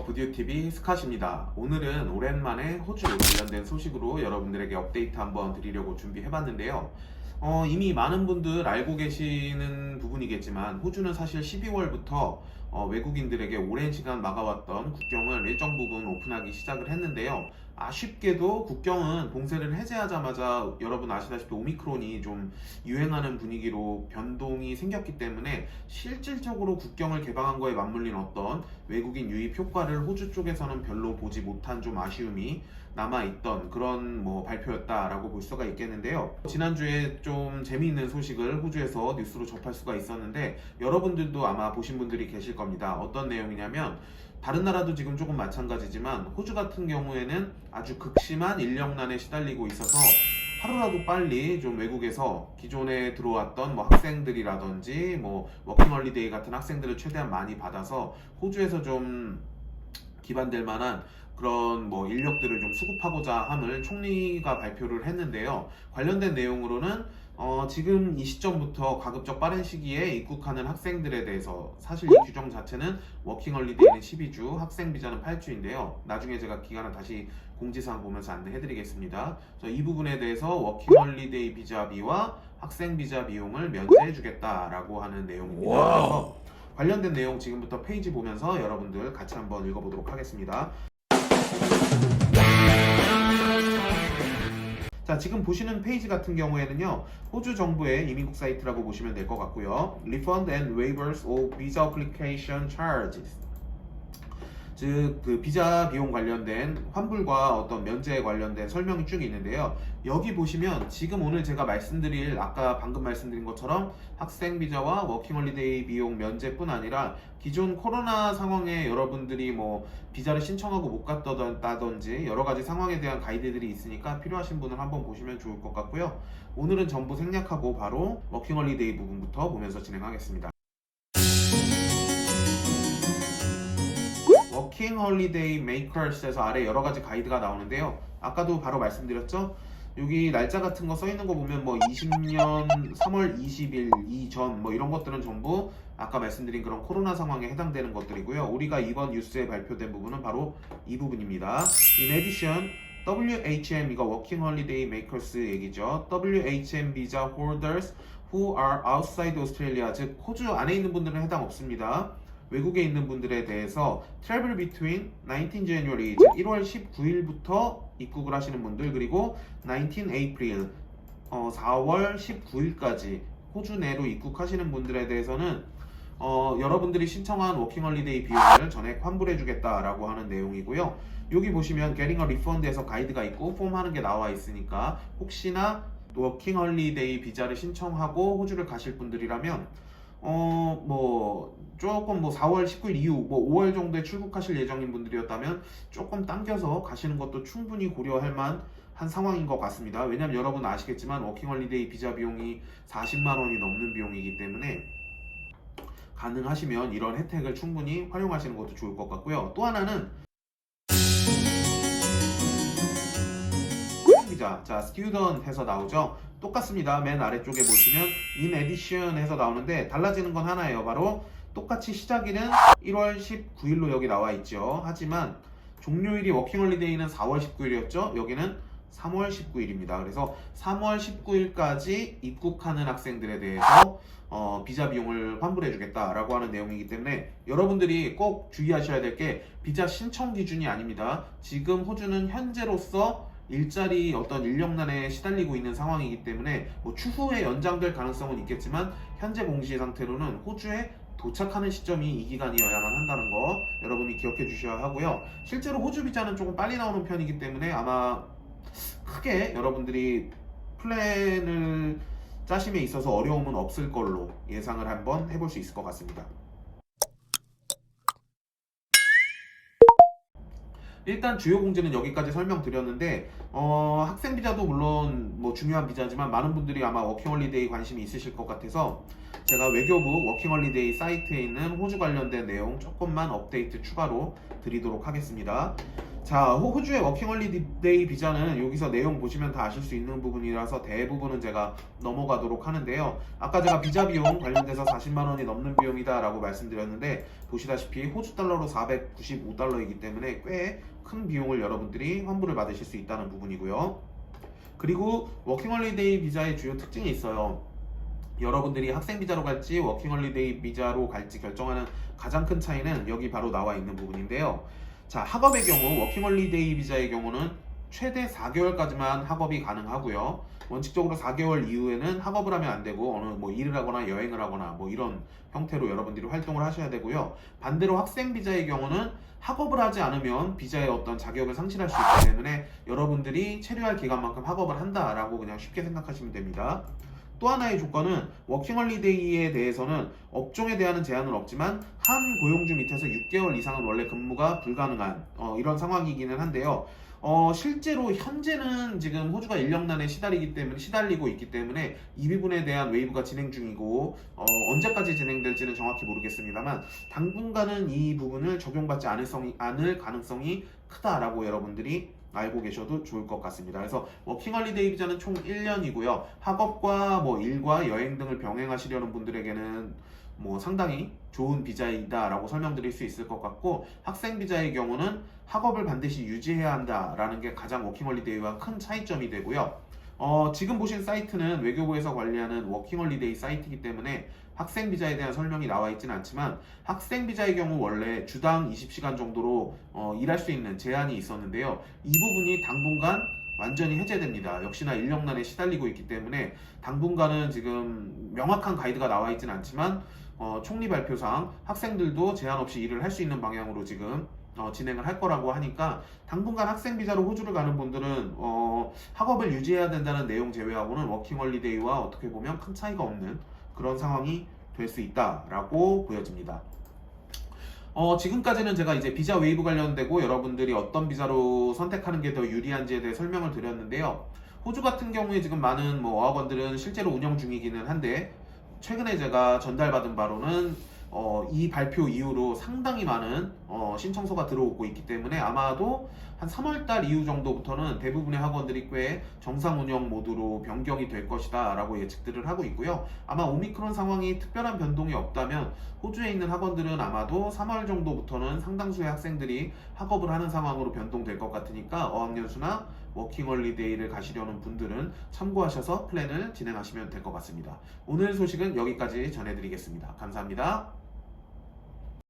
부디오TV 스카시입니다. 오늘은 오랜만에 호주 관련된 소식으로 여러분들에게 업데이트 한번 드리려고 준비해봤는데요. 어, 이미 많은 분들 알고 계시는 부분이겠지만 호주는 사실 12월부터 어, 외국인들에게 오랜 시간 막아왔던 국경을 일정 부분 오픈하기 시작을 했는데요. 아쉽게도 국경은 봉쇄를 해제하자마자 여러분 아시다시피 오미크론이 좀 유행하는 분위기로 변동이 생겼기 때문에 실질적으로 국경을 개방한 거에 맞물린 어떤 외국인 유입 효과를 호주 쪽에서는 별로 보지 못한 좀 아쉬움이 남아있던 그런 뭐 발표였다라고 볼 수가 있겠는데요. 지난주에 좀 재미있는 소식을 호주에서 뉴스로 접할 수가 있었는데 여러분들도 아마 보신 분들이 계실 겁니다. 어떤 내용이냐면 다른 나라도 지금 조금 마찬가지지만 호주 같은 경우에는 아주 극심한 인력난에 시달리고 있어서 하루라도 빨리 좀 외국에서 기존에 들어왔던 뭐 학생들이라든지 뭐 워킹홀리데이 같은 학생들을 최대한 많이 받아서 호주에서 좀 기반될 만한 그런 뭐 인력들을 좀 수급하고자 함을 총리가 발표를 했는데요. 관련된 내용으로는 어, 지금 이 시점부터 가급적 빠른 시기에 입국하는 학생들에 대해서 사실 이 규정 자체는 워킹홀리데이는 12주, 학생 비자는 8주인데요. 나중에 제가 기간을 다시 공지사항 보면서 안내해드리겠습니다. 그래서 이 부분에 대해서 워킹홀리데이 비자비와 학생 비자 비용을 면제해주겠다라고 하는 내용입니다. 관련된 내용 지금부터 페이지 보면서 여러분들 같이 한번 읽어보도록 하겠습니다. 자, 지금 보시는 페이지 같은 경우에는요, 호주 정부의 이민국 사이트라고 보시면 될 것 같고요. Refund and waivers of visa application charges. 즉, 그 비자 비용 관련된 환불과 어떤 면제에 관련된 설명이 쭉 있는데요. 여기 보시면 지금 오늘 제가 말씀드릴 아까 방금 말씀드린 것처럼 학생 비자와 워킹 홀리데이 비용 면제뿐 아니라 기존 코로나 상황에 여러분들이 뭐 비자를 신청하고 못 갔다든지 여러 가지 상황에 대한 가이드들이 있으니까 필요하신 분은 한번 보시면 좋을 것 같고요. 오늘은 전부 생략하고 바로 워킹 홀리데이 부분부터 보면서 진행하겠습니다. 워킹 홀리데이 메이커스에서 아래 여러 가지 가이드가 나오는데요. 아까도 바로 말씀드렸죠. 여기 날짜 같은 거 써 있는 거 보면 뭐 20년 3월 20일 이전 뭐 이런 것들은 전부 아까 말씀드린 그런 코로나 상황에 해당되는 것들이고요. 우리가 이번 뉴스에 발표된 부분은 바로 이 부분입니다. In addition, WHM 이거 Working Holiday Makers 얘기죠. WHM visa holders who are outside Australia 즉 호주 안에 있는 분들은 해당 없습니다. 외국에 있는 분들에 대해서 travel between 19 January 즉 1월 19일부터 입국을 하시는 분들 그리고 19 April 어, 4월 19일까지 호주 내로 입국하시는 분들에 대해서는 어, 여러분들이 신청한 워킹홀리데이 비용을 전액 환불해주겠다라고 하는 내용이고요. 여기 보시면 a Refund에서 가이드가 있고 폼 하는 게 나와 있으니까 혹시나 워킹홀리데이 비자를 신청하고 호주를 가실 분들이라면 어, 뭐, 조금 뭐 4월 19일 이후 뭐 5월 정도에 출국하실 예정인 분들이었다면 조금 당겨서 가시는 것도 충분히 고려할 만 한 상황인 것 같습니다. 왜냐면 여러분 아시겠지만 워킹홀리데이 비자 비용이 40만 원이 넘는 비용이기 때문에 가능하시면 이런 혜택을 충분히 활용하시는 것도 좋을 것 같고요. 또 하나는 자, 해서 나오죠. 똑같습니다. 맨 아래쪽에 보시면 in addition 해서 나오는데 달라지는 건 하나예요. 바로 똑같이 시작일은 1월 19일로 여기 나와 있죠. 하지만 종료일이 워킹홀리데이는 4월 19일이었죠. 여기는 3월 19일입니다. 그래서 3월 19일까지 입국하는 학생들에 대해서 어, 비자 비용을 환불해 주겠다라고 하는 내용이기 때문에 여러분들이 꼭 주의하셔야 될 게 비자 신청 기준이 아닙니다. 지금 호주는 현재로서 일자리 어떤 인력난에 시달리고 있는 상황이기 때문에 뭐 추후에 연장될 가능성은 있겠지만 현재 공시 상태로는 호주에 도착하는 시점이 이 기간이어야만 한다는 거 여러분이 기억해 주셔야 하고요. 실제로 호주 비자는 조금 빨리 나오는 편이기 때문에 아마 크게 여러분들이 플랜을 짜심에 있어서 어려움은 없을 걸로 예상을 한번 해볼 수 있을 것 같습니다. 일단 주요 공지는 여기까지 설명드렸는데 어, 학생 비자도 물론 뭐 중요한 비자지만 많은 분들이 아마 워킹홀리데이 관심이 있으실 것 같아서 제가 외교부 워킹홀리데이 사이트에 있는 호주 관련된 내용 조금만 업데이트 추가로 드리도록 하겠습니다. 자, 호- 호주의 워킹홀리데이 비자는 여기서 내용 보시면 다 아실 수 있는 부분이라서 대부분은 제가 넘어가도록 하는데요. 아까 제가 비자 비용 관련돼서 40만 원이 넘는 비용이다라고 말씀드렸는데 보시다시피 호주 달러로 495달러이기 때문에 꽤 큰 비용을 여러분들이 환불을 받으실 수 있다는 부분이고요. 그리고 워킹홀리데이 비자의 주요 특징이 있어요. 여러분들이 학생 비자로 갈지 워킹홀리데이 비자로 갈지 결정하는 가장 큰 차이는 여기 바로 나와 있는 부분인데요. 자, 학업의 경우 워킹홀리데이 비자의 경우는 최대 4개월까지만 학업이 가능하고요. 원칙적으로 4개월 이후에는 학업을 하면 안 되고 어느 뭐 일을 하거나 여행을 하거나 뭐 이런 형태로 여러분들이 활동을 하셔야 되고요. 반대로 학생 비자의 경우는 학업을 하지 않으면 비자의 어떤 자격을 상실할 수 있기 때문에 여러분들이 체류할 기간만큼 학업을 한다라고 그냥 쉽게 생각하시면 됩니다. 또 하나의 조건은 워킹홀리데이에 대해서는 업종에 대한 제한은 없지만 한 고용주 밑에서 6개월 이상은 원래 근무가 불가능한 어, 이런 상황이기는 한데요. 어, 실제로 현재는 지금 호주가 인력난에 시달리기 때문에 시달리고 있기 때문에 이 부분에 대한 웨이브가 진행 중이고 어, 언제까지 진행될지는 정확히 모르겠습니다만 당분간은 이 부분을 적용받지 않을, 성이, 않을 가능성이 크다라고 여러분들이 알고 계셔도 좋을 것 같습니다. 그래서 워킹홀리데이 비자는 총 1년이고요. 학업과 뭐 일과 여행 등을 병행하시려는 분들에게는 뭐 상당히 좋은 비자이다라고 설명드릴 수 있을 것 같고 학생 비자의 경우는 학업을 반드시 유지해야 한다라는 게 가장 워킹홀리데이와 큰 차이점이 되고요. 어, 지금 보신 사이트는 외교부에서 관리하는 워킹홀리데이 사이트이기 때문에 학생 비자에 대한 설명이 나와 있지는 않지만 학생 비자의 경우 원래 주당 20시간 정도로 어, 일할 수 있는 제한이 있었는데요. 이 부분이 당분간 완전히 해제됩니다. 역시나 인력난에 시달리고 있기 때문에 당분간은 지금 명확한 가이드가 나와 있지는 않지만 어, 총리 발표상 학생들도 제한 없이 일을 할 수 있는 방향으로 지금 어, 진행을 할 거라고 하니까 당분간 학생 비자로 호주를 가는 분들은 어, 학업을 유지해야 된다는 내용 제외하고는 워킹 홀리데이와 어떻게 보면 큰 차이가 없는 그런 상황이 될 수 있다라고 보여집니다. 어, 지금까지는 제가 이제 비자 웨이브 관련되고 여러분들이 어떤 비자로 선택하는 게 더 유리한지에 대해 설명을 드렸는데요. 호주 같은 경우에 지금 많은 뭐 어학원들은 실제로 운영 중이기는 한데 최근에 제가 전달받은 바로는 어, 이 발표 이후로 상당히 많은 어, 신청서가 들어오고 있기 때문에 아마도 한 3월달 이후 정도부터는 대부분의 학원들이 꽤 정상 운영 모드로 변경이 될 것이다 라고 예측들을 하고 있고요. 아마 오미크론 상황이 특별한 변동이 없다면 호주에 있는 학원들은 아마도 3월 정도부터는 상당수의 학생들이 학업을 하는 상황으로 변동될 것 같으니까 어학연수나 워킹홀리데이를 가시려는 분들은 참고하셔서 플랜을 진행하시면 될 것 같습니다. 오늘 소식은 여기까지 전해드리겠습니다. 감사합니다.